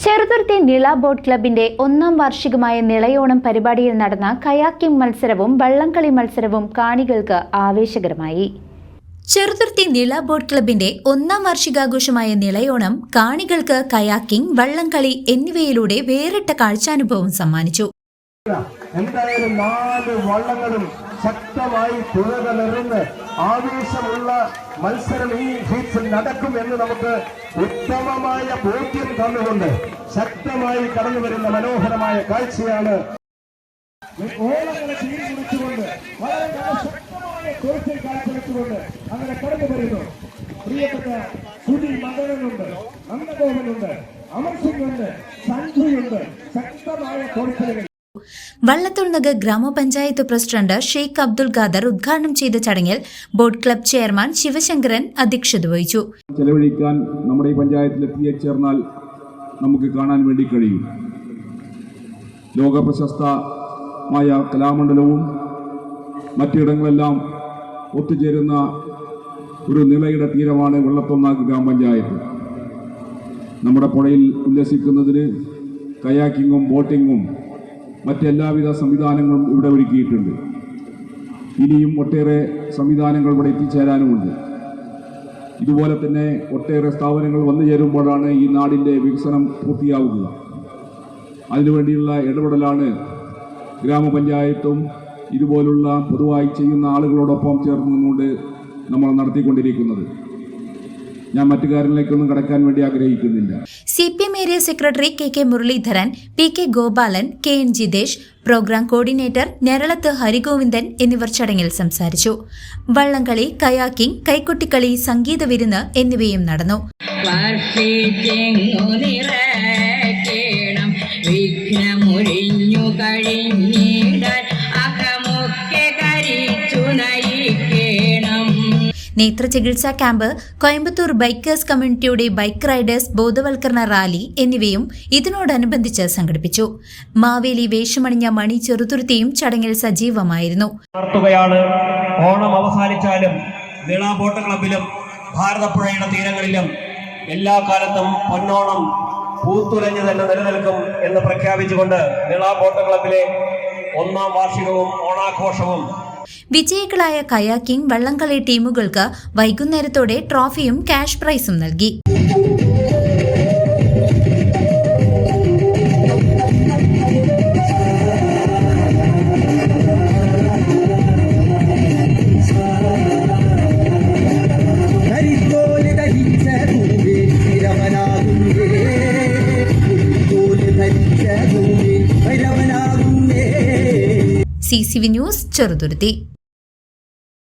Cheruthuruthy Nila boat ക്ലബിന്റെ ഒന്നാം വാർഷികമായ നിളയോണം പരിപാടിയിൽ നടന്ന കയാക്കിംഗ് മത്സരവും വള്ളംകളി മത്സരവും കാണികൾക്ക് ആവേശകരമായി. ചെറുതുരുത്തി നിള ബോട്ട് ക്ലബിന്റെ ഒന്നാം വാർഷികാഘോഷമായ നിളയോണം കാണികൾക്ക് കയാക്കിംഗ് വള്ളംകളി എന്നിവയിലൂടെ വേറിട്ട കാഴ്ചാനുഭവം സമ്മാനിച്ചു. എന്തായാലും നാല് വള്ളങ്ങളും ശക്തമായി തുഴക നിറഞ്ഞ് ആവേശമുള്ള മത്സരം ഈ ഹീറ്റ്സിൽ നടക്കും എന്ന് നമുക്ക് ഉത്തമമായ ബോധ്യം തന്നുകൊണ്ട് ശക്തമായി കടന്നു വരുന്ന മനോഹരമായ കാഴ്ചയാണ്. ഓളങ്ങളെ തീരുമുടിച്ചുകൊണ്ട് വളരെ ശക്തമായ കോഴ്സിൽ കാഴ്ചവെച്ചുകൊണ്ട് അങ്ങനെ കടന്നു വരുന്നു. പ്രിയപ്പെട്ട സുധി മകനുണ്ട് നന്ദഗോപനുണ്ട് അമർ സിംഗ് ഉണ്ട് സഞ്ജുണ്ട് ശക്തമായ തോൽക്കലുകൾ. വള്ളത്തുൾനഗർ ഗ്രാമപഞ്ചായത്ത് പ്രസിഡന്റ് ഷെയ്ഖ് അബ്ദുൽ ഖാദർ ഉദ്ഘാടനം ചെയ്ത ചടങ്ങിൽ ബോട്ട് ക്ലബ് ചെയർമാൻ ശിവശങ്കരൻ അധ്യക്ഷത വഹിച്ചു. ചെലവഴിക്കാൻ നമ്മുടെ ഈ പഞ്ചായത്തിൽ എത്തിച്ചേർന്നാൽ നമുക്ക് കാണാൻ വേണ്ടി കഴിയും. ലോക പ്രശസ്തമായ കലാമണ്ഡലവും മറ്റിടങ്ങളെല്ലാം ഒത്തുചേരുന്ന ഒരു നിളയുടെ തീരമാണ് വെള്ളത്തൊന്നാക്ക് ഗ്രാമപഞ്ചായത്ത്. നമ്മുടെ പുഴയിൽ ഉല്ലസിക്കുന്നതിന് കയാക്കിങ്ങും ബോട്ടിങ്ങും മറ്റെല്ലാവിധ സംവിധാനങ്ങളും ഇവിടെ ഒരുക്കിയിട്ടുണ്ട്. ഇനിയും ഒട്ടേറെ സംവിധാനങ്ങൾ ഇവിടെ എത്തിച്ചേരാനുമുണ്ട്. ഇതുപോലെ തന്നെ ഒട്ടേറെ സ്ഥാപനങ്ങൾ വന്നു ചേരുമ്പോഴാണ് ഈ നാടിന്റെ വികസനം പൂർത്തിയാവുക അതിനുവേണ്ടിയുള്ള ഇടപെടലാണ് ഗ്രാമപഞ്ചായത്തും ഇതുപോലുള്ള പൊതുവായി ചെയ്യുന്ന ആളുകളോടൊപ്പം ചേർന്ന് നിന്നുകൊണ്ട് നമ്മൾ നടത്തിക്കൊണ്ടിരിക്കുന്നത്. ഞാൻ മറ്റു കാര്യങ്ങളിലേക്കൊന്നും കടക്കാൻ വേണ്ടി ആഗ്രഹിക്കുന്നില്ല. C P M area secretary K K Muraleedharan P K Gopalan K N Jithesh programme coordinator Njaralath Harigovindan എന്നിവർ ചടങ്ങിൽ സംസാരിച്ചു. വള്ളംകളി കയാക്കിംഗ് കൈക്കൊട്ടിക്കളി സംഗീത വിരുന്ന് എന്നിവയും നടന്നു. വിഘ്നമൊഴിഞ്ഞു കഴിഞ്ഞിടാൻ നേത്ര ചികിത്സാ ക്യാമ്പ് കോയമ്പത്തൂർ ബൈക്കേഴ്സ് കമ്മ്യൂണിറ്റിയുടെ ബൈക്ക് റൈഡേഴ്സ് ബോധവൽക്കരണ റാലി എന്നിവയും ഇതിനോടനുബന്ധിച്ച് സംഘടിപ്പിച്ചു. മാവേലി വേഷമണിഞ്ഞ മണി ചെറുതുരുത്തിയും ചടങ്ങിൽ സജീവമായിരുന്നു. ഓണം അവസാനിച്ചാലും ക്ലബിലും ഭാരതപ്പുഴയുടെ തീരങ്ങളിലും എല്ലാ കാലത്തും പൊന്നോണം പൂത്തുലഞ്ഞു തന്നെ നിലനിൽക്കും എന്ന് പ്രഖ്യാപിച്ചുകൊണ്ട് നീള ബോട്ട് ക്ലബിലെ ഒന്നാം വാർഷികവും ഓണാഘോഷവും വിജയികളായ കയാക്കിംഗ് വള്ളംകളി ടീമുകൾക്ക് വൈകുന്നേരത്തോടെ ട്രോഫിയും ക്യാഷ് പ്രൈസും നൽകി. C news Cheruthuruthy